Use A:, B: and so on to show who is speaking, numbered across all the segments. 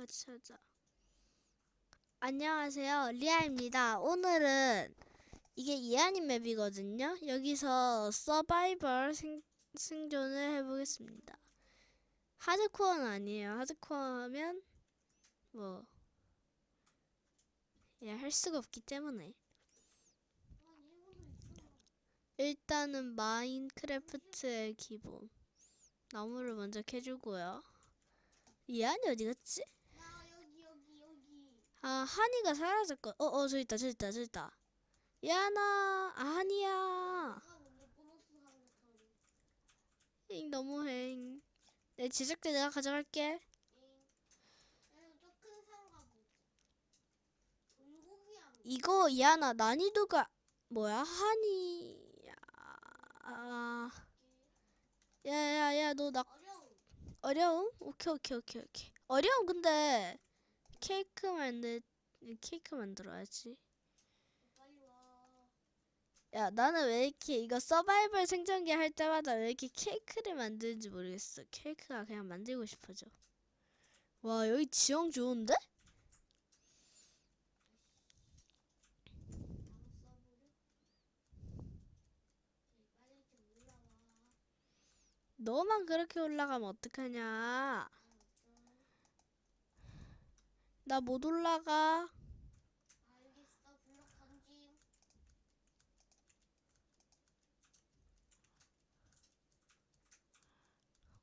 A: 같이 하자. 안녕하세요. 리아입니다. 오늘은 이게 이하님 맵이거든요. 여기서 서바이벌 생, 생존을 해보겠습니다. 하드코어는 아니에요. 하드코어면 뭐 예, 할 수가 없기 때문에 일단은 마인크래프트의 기본 나무를 먼저 캐주고요. 이하니 어디 갔지? 아 한이가 사라졌거. 어어 저 있다 저 있다 저 있다. 야나 아
B: 소리
A: 잉 너무해. 내 제작대 내가 가져갈게. 이거 이하나 난이도가 뭐야 한이. 아 야야야 너나
B: 어려운
A: 어려움? 오케이 오케이 오케이 오케이. 어려움 근데 케이크 만들 케이크 만들어야지. 야, 나는 왜 이렇게 이거 서바이벌 생존기 할 때마다 왜 이렇게 케이크를 만드는지 모르겠어. 케이크가 그냥 만들고 싶어져. 와, 여기 지형 좋은데? 너만 그렇게 올라가면 어떡하냐? 나 못 올라가.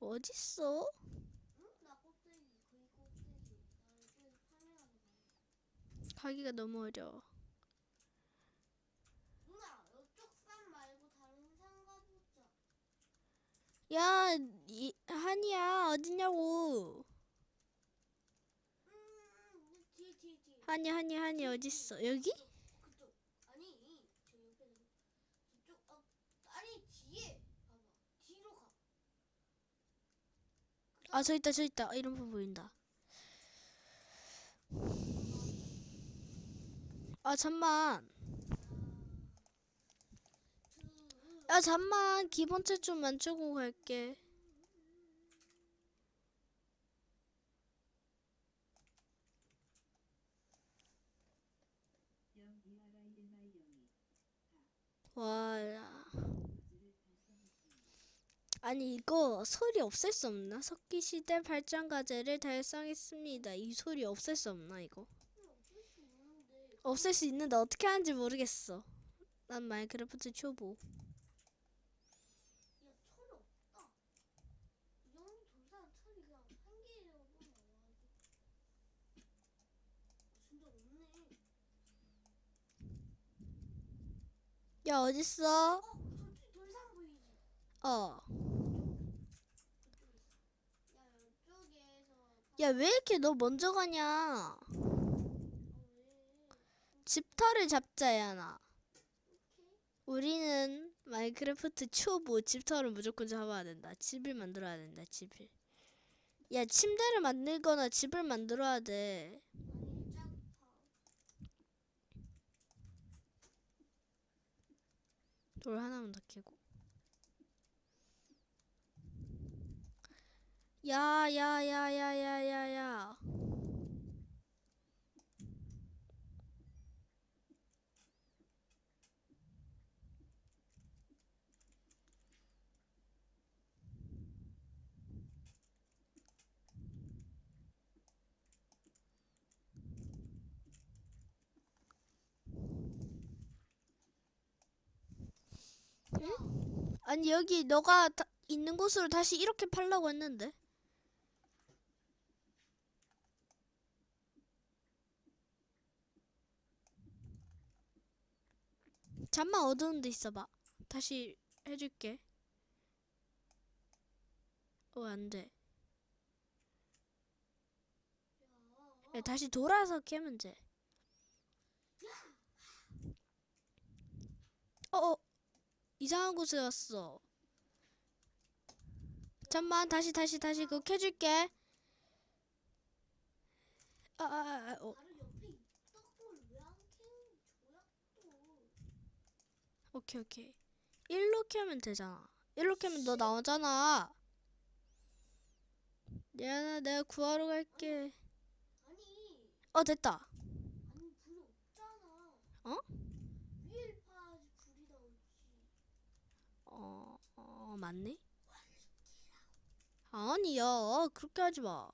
A: 어딨어?
B: 응? 나 꼭대기 거기 꼭대기 나 여기 파밍하러 가
A: 가기가 너무 어려워.
B: 누나 이쪽 산 말고 다른 산 가보자
A: 야, 이, 한이야, 어디냐고.
B: 음 뒤에
A: 한이, 한이, 한이, 어딨어? 여기?
B: 그쪽 아니 저 옆에 저쪽 어 아니 뒤에 봐봐 뒤로 가
A: 아, 저 있다, 저 있다. 어, 이런 거 보인다. 아, 잠만. 야, 잠만. 기본체 좀 맞추고 갈게. 와, 야. 아니, 이거 소리 없앨 수 없나? 석기시대 발전 과제를 달성했습니다. 이 소리 없앨 수 없나, 이거? 없앨 수 있는데 어떻게 하는지 모르겠어. 난 마인크래프트 초보.
B: 야 철이 없다 이 정도 돌산 철이 그냥 한 개라도 나와야지 진짜 없네
A: 야, 어딨어?
B: 어 저기 돌산 보이지
A: 어.
B: 있어 야 이쪽에서
A: 야, 왜 이렇게 너 먼저 가냐? 집터를 잡자 야, 나.
B: 오케이
A: 우리는 마인크래프트 초보 집터를 무조건 잡아야 된다. 집을 만들어야 된다, 집을. 야, 침대를 만들거나 집을 만들어야 돼.
B: 아니 짝파
A: 돌 하나만 더 캐고. 야, 야, 야, 야, 야, 야, 야. 아니 여기 너가 다- 있는 곳으로 다시 이렇게 팔라고 했는데. 잠만 어두운 데 있어봐. 다시 해줄게. 어 안돼. 다시 돌아서 캐면 돼. 어어 이상한 곳에 왔어. 잠만 다시 다시 다시 그거 캐줄게. 아, 아, 아, 아, 어. 오케이 오케이. 일로 캐면 되잖아. 일로 캐면 너 나오잖아. 얘나 내가 구하러 갈게. 어 됐다.
B: 아니 불이 없잖아.
A: 어?
B: 위에 파야지 불이 나오지.
A: 어, 어 맞네. 아니야 그렇게 하지 마.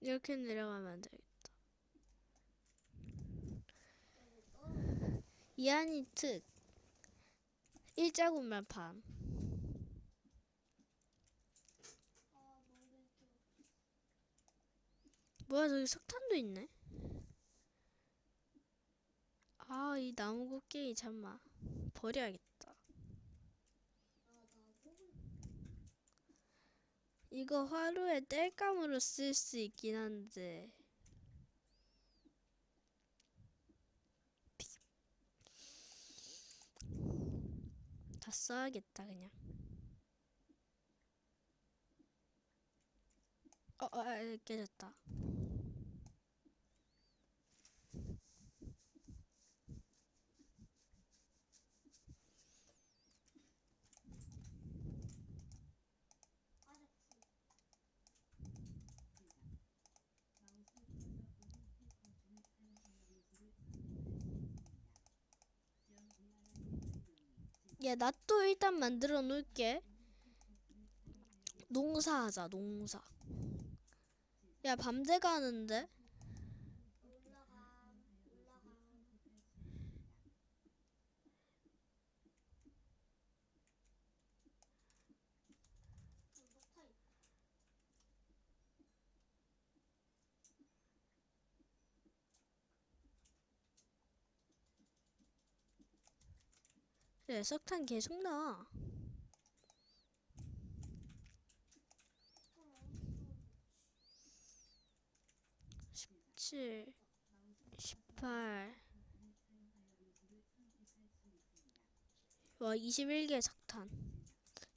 A: 이렇게 내려가면 안 되겠다. 이한이 특 일자군말 판.
B: 아 너무 이렇게
A: 뭐야 저기 석탄도 있네. 아 이 나무 곡괭이 잠마 버려야겠다. 이거 화로에 땔감으로 쓸 수 있긴 한데 다 써야겠다 그냥 어, 어, 아, 깨졌다
B: 가자 불.
A: 야나 또 일단 만들어 놓을게 농사하자 농사 야 밤새 가는데. 그래 석탄 계속 나와 7 18 와 21개 석탄.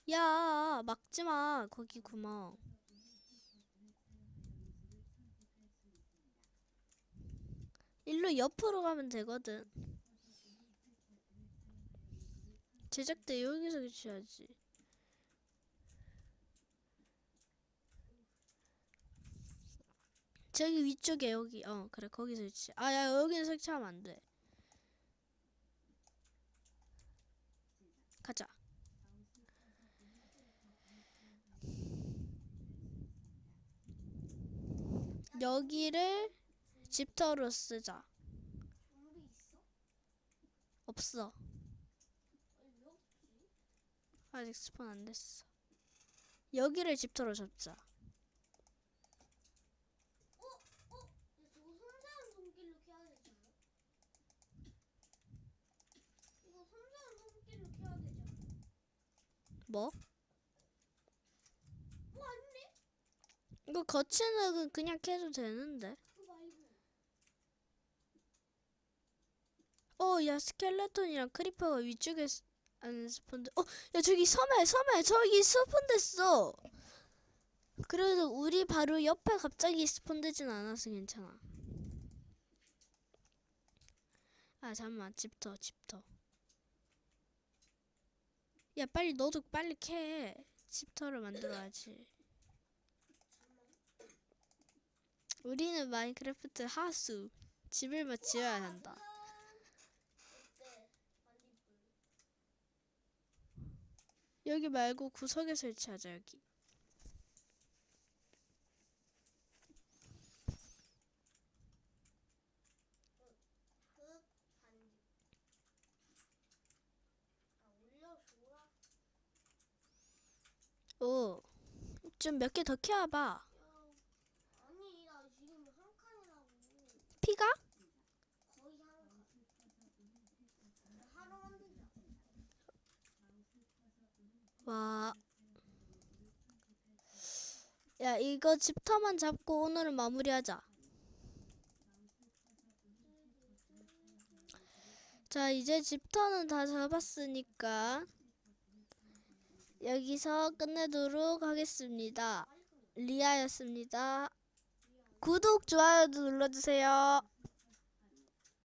A: 야 막지마 거기 구멍. 일로 옆으로 가면 되거든. 제작대 여기서 교체하지 저기 위쪽에 여기 어 그래 거기 설치. 아야 여기는 설치하면 안돼. 가자. 여기를 집터로 쓰자? 없어? 아직 스폰 안 됐어. 여기를 집터로 잡자
B: 어? 어? 야 저거 손자는 손길로 켜야 되지 않아? 이거 손자는 손길로 켜야 되지 않아?
A: 뭐?
B: 어 아니네?
A: 이거 거치는 그냥 캐도 되는데
B: 그거 말고
A: 어, 야, 스켈레톤이랑 크리퍼가 위쪽에 스- 안 스폰돼. 어, 야, 저기 섬에, 섬에, 저기 스폰됐어. 그래도 우리 바로 옆에 갑자기 스폰되진 않아서 괜찮아. 아, 잠깐만, 집터, 집터. 야, 빨리 너도 빨리 캐. 집터를 만들어야지. 우리는 마인크래프트 하수. 집을 뭐 지어야 한다. 여기 말고 구석에 설치하자, 여기.
B: 흑 반딧 아 올려줘라
A: 오, 좀 몇 개 더 키워봐.
B: 야 아니 나 지금 한 칸이라고
A: 피가?
B: 거의 한 칸. 하루 만들자.
A: 와. 야, 이거 집터만 잡고 오늘은 마무리하자. 자, 이제 집터는 다 잡았으니까 여기서 끝내도록 하겠습니다. 리아였습니다. 구독, 좋아요도 눌러주세요.